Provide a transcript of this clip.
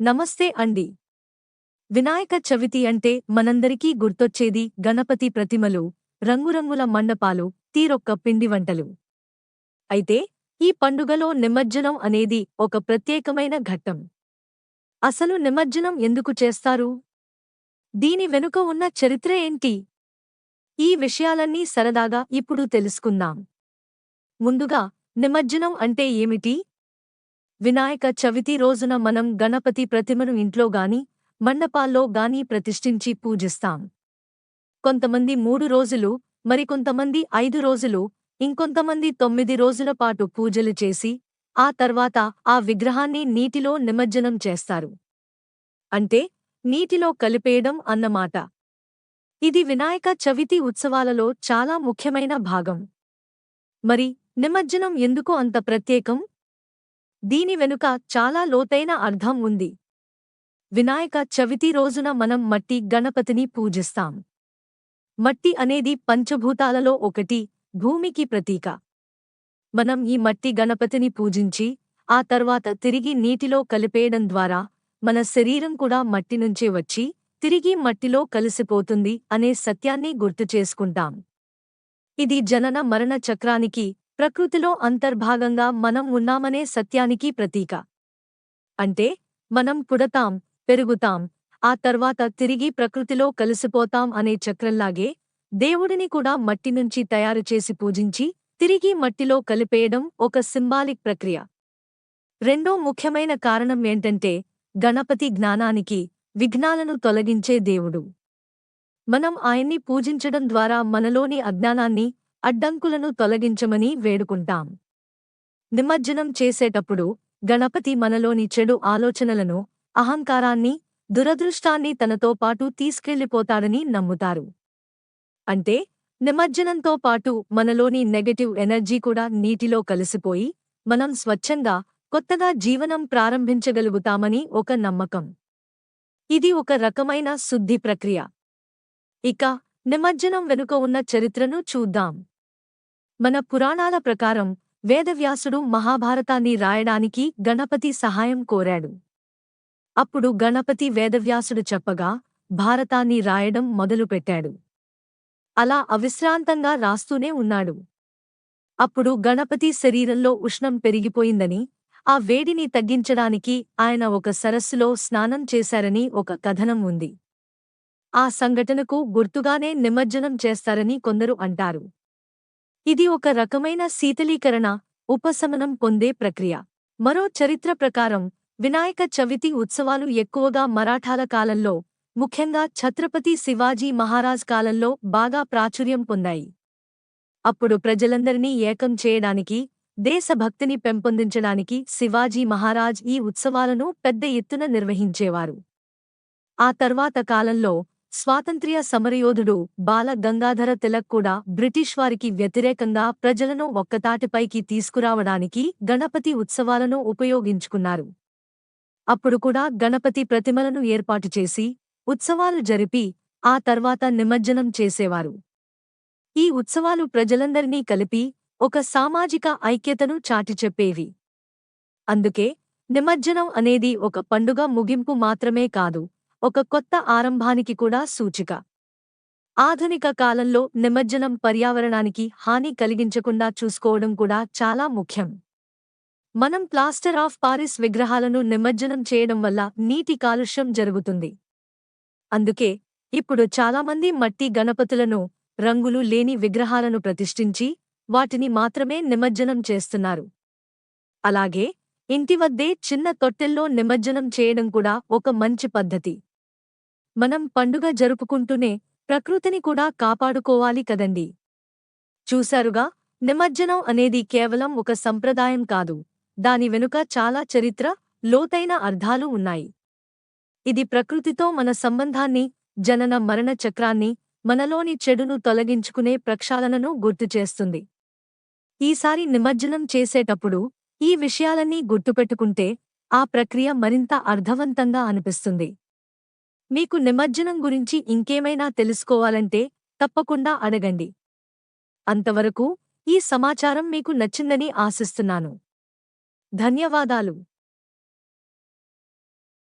నమస్తే అండి. వినాయక చవితి అంటే మనందరికీ గుర్తొచ్చేది గణపతి ప్రతిమలు రంగురంగుల మండపాలు తీరొక్క పిండి వంటలు. అయితే ఈ పండుగలో నిమజ్జనం అనేది ఒక ప్రత్యేకమైన ఘట్టం. అసలు నిమజ్జనం ఎందుకు చేస్తారు? దీని వెనుక ఉన్న చరిత్ర ఏంటి? ఈ విషయాలన్నీ సరదాగా ఇప్పుడు తెలుసుకుందాం. ముందుగా నిమజ్జనం అంటే ఏమిటి? వినాయక చవితి రోజున మనం గణపతి ప్రతిమను ఇంట్లో గాని మండపాల్లో గాని ప్రతిష్ఠించి పూజిస్తాం. కొంతమంది మూడు రోజులు మరికొంతమంది ఐదు రోజులు ఇంకొంతమంది తొమ్మిది రోజుల పాటు పూజలు చేసి ఆ తర్వాత ఆ విగ్రహాన్ని నీటిలో నిమజ్జనం చేస్తారు. అంటే నీటిలో కలిపేయడం అన్నమాట. ఇది వినాయక చవితి ఉత్సవాలలో చాలా ముఖ్యమైన భాగం. మరి నిమజ్జనం ఎందుకు అంత ప్రత్యేకం? దీని వెనుక చాలా లోతైన అర్థం ఉంది. వినాయక చవితి రోజున మనం మట్టి గణపతిని పూజిస్తాం. మట్టి అనేది పంచభూతాలలో ఒకటి భూమికి ప్రతీక. మనం ఈ మట్టి గణపతిని పూజించి ఆ తర్వాత తిరిగి నీటిలో కలిపేయడం ద్వారా మన శరీరం కూడా మట్టి నుంచే వచ్చి తిరిగి మట్టిలో కలిసిపోతుంది అనే సత్యాన్ని గుర్తు చేసుకుంటాం. ఇది జనన మరణ చక్రానికి ప్రకృతిలో అంతర్భాగంగా మనం ఉన్నామనే సత్యానికి ప్రతీక. అంటే మనం పుడతాం పెరుగుతాం ఆ తర్వాత తిరిగి ప్రకృతిలో కలిసిపోతాం అనే చక్రంలాగే దేవుడిని కూడా మట్టి నుంచి తయారు చేసి పూజించి తిరిగి మట్టిలో కలిపేయడం ఒక సింబాలిక్ ప్రక్రియ. రెండో ముఖ్యమైన కారణం ఏంటంటే గణపతి జ్ఞానానికి విఘ్నాలను తొలగించే దేవుడు. మనం ఆయన్ని పూజించడం ద్వారా మనలోని అజ్ఞానాన్ని అడ్డంకులను తొలగించమని వేడుకుంటాం. నిమజ్జనం చేసేటప్పుడు గణపతి మనలోని చెడు ఆలోచనలను అహంకారాన్ని దురదృష్టాన్ని తనతో పాటు తీసుకెళ్ళిపోతాడని నమ్ముతారు. అంటే నిమజ్జనంతో పాటు మనలోని నెగటివ్ ఎనర్జీ కూడా నీటిలో కలిసిపోయి మనం స్వచ్ఛంగా కొత్తగా జీవనం ప్రారంభించగలుగుతామని ఒక నమ్మకం. ఇది ఒక రకమైన శుద్ధి ప్రక్రియ. ఇక నిమజ్జనం వెనుక ఉన్న చరిత్రను చూద్దాం. మన పురాణాల ప్రకారం వేదవ్యాసుడు మహాభారతాన్ని రాయడానికి గణపతి సహాయం కోరాడు. అప్పుడు గణపతి వేదవ్యాసుడు చెప్పగా భారతాన్ని రాయడం మొదలుపెట్టాడు. అలా అవిశ్రాంతంగా రాస్తూనే ఉన్నాడు. అప్పుడు గణపతి శరీరంలో ఉష్ణం పెరిగిపోయిందని ఆ వేడిని తగ్గించడానికి ఆయన ఒక సరస్సులో స్నానం చేశారని ఒక కథనం ఉంది. ఆ సంఘటనకు గుర్తుగానే నిమజ్జనం చేస్తారని కొందరు అంటారు. ఇది ఒక రకమైన శీతలీకరణ ఉపశమనం పొందే ప్రక్రియ. మరో చరిత్ర ప్రకారం వినాయక చవితి ఉత్సవాలు ఎక్కువగా మరాఠాల కాలంలో ముఖ్యంగా ఛత్రపతి శివాజీ మహారాజ్ కాలంలో బాగా ప్రాచుర్యం పొందాయి. అప్పుడు ప్రజలందరినీ ఏకం చేయడానికి దేశభక్తిని పెంపొందించడానికి శివాజీ మహారాజ్ ఈ ఉత్సవాలను పెద్ద ఎత్తున నిర్వహించేవారు. ఆ తర్వాత కాలంలో స్వాతంత్ర్య సమరయోధుడు బాల గంగాధర తిలక్ కూడా బ్రిటిష్ వారికి వ్యతిరేకంగా ప్రజలను ఒక్కతాటిపైకి తీసుకురావడానికి గణపతి ఉత్సవాలను ఉపయోగించుకున్నారు. అప్పుడు కూడా గణపతి ప్రతిమలను ఏర్పాటు చేసి ఉత్సవాలు జరిపి ఆ తర్వాత నిమజ్జనం చేసేవారు. ఈ ఉత్సవాలు ప్రజలందరినీ కలిపి ఒక సామాజిక ఐక్యతను చాటి చెప్పేవి. అందుకే నిమజ్జనం అనేది ఒక పండుగ ముగింపు మాత్రమే కాదు ఒక కొత్త ఆరంభానికి కూడా సూచిక. ఆధునిక కాలంలో నిమజ్జనం పర్యావరణానికి హాని కలిగించకుండా చూసుకోవడం కూడా చాలా ముఖ్యం. మనం ప్లాస్టర్ ఆఫ్ పారిస్ విగ్రహాలను నిమజ్జనం చేయడం వల్ల నీటి కాలుష్యం జరుగుతుంది. అందుకే ఇప్పుడు చాలామంది మట్టి గణపతులను రంగులు లేని విగ్రహాలను ప్రతిష్ఠించి వాటిని మాత్రమే నిమజ్జనం చేస్తున్నారు. అలాగే ఇంటి వద్దే చిన్న తొట్టెల్లో నిమజ్జనం చేయడం కూడా ఒక మంచి పద్ధతి. మనం పండుగ జరుపుకుంటూనే ప్రకృతిని కూడా కాపాడుకోవాలి కదండి. చూశారుగా నిమజ్జనం అనేది కేవలం ఒక సంప్రదాయం కాదు. దాని వెనుక చాలా చరిత్ర లోతైన అర్థాలు ఉన్నాయి. ఇది ప్రకృతితో మన సంబంధాన్ని జనన మరణ చక్రాన్ని మనలోని చెడును తొలగించుకునే ప్రక్షాళనను గుర్తుచేస్తుంది ఈసారి నిమజ్జనం చేసేటప్పుడు ఈ విషయాలన్నీ గుర్తుపెట్టుకుంటే ఆ ప్రక్రియ మరింత అర్థవంతంగా అనిపిస్తుంది. మీకు నిమజ్జనం గురించి ఇంకేమైనా తెలుసుకోవాలంటే తప్పకుండా అడగండి. అంతవరకు ఈ సమాచారం మీకు నచ్చిందని ఆశిస్తున్నాను. ధన్యవాదాలు.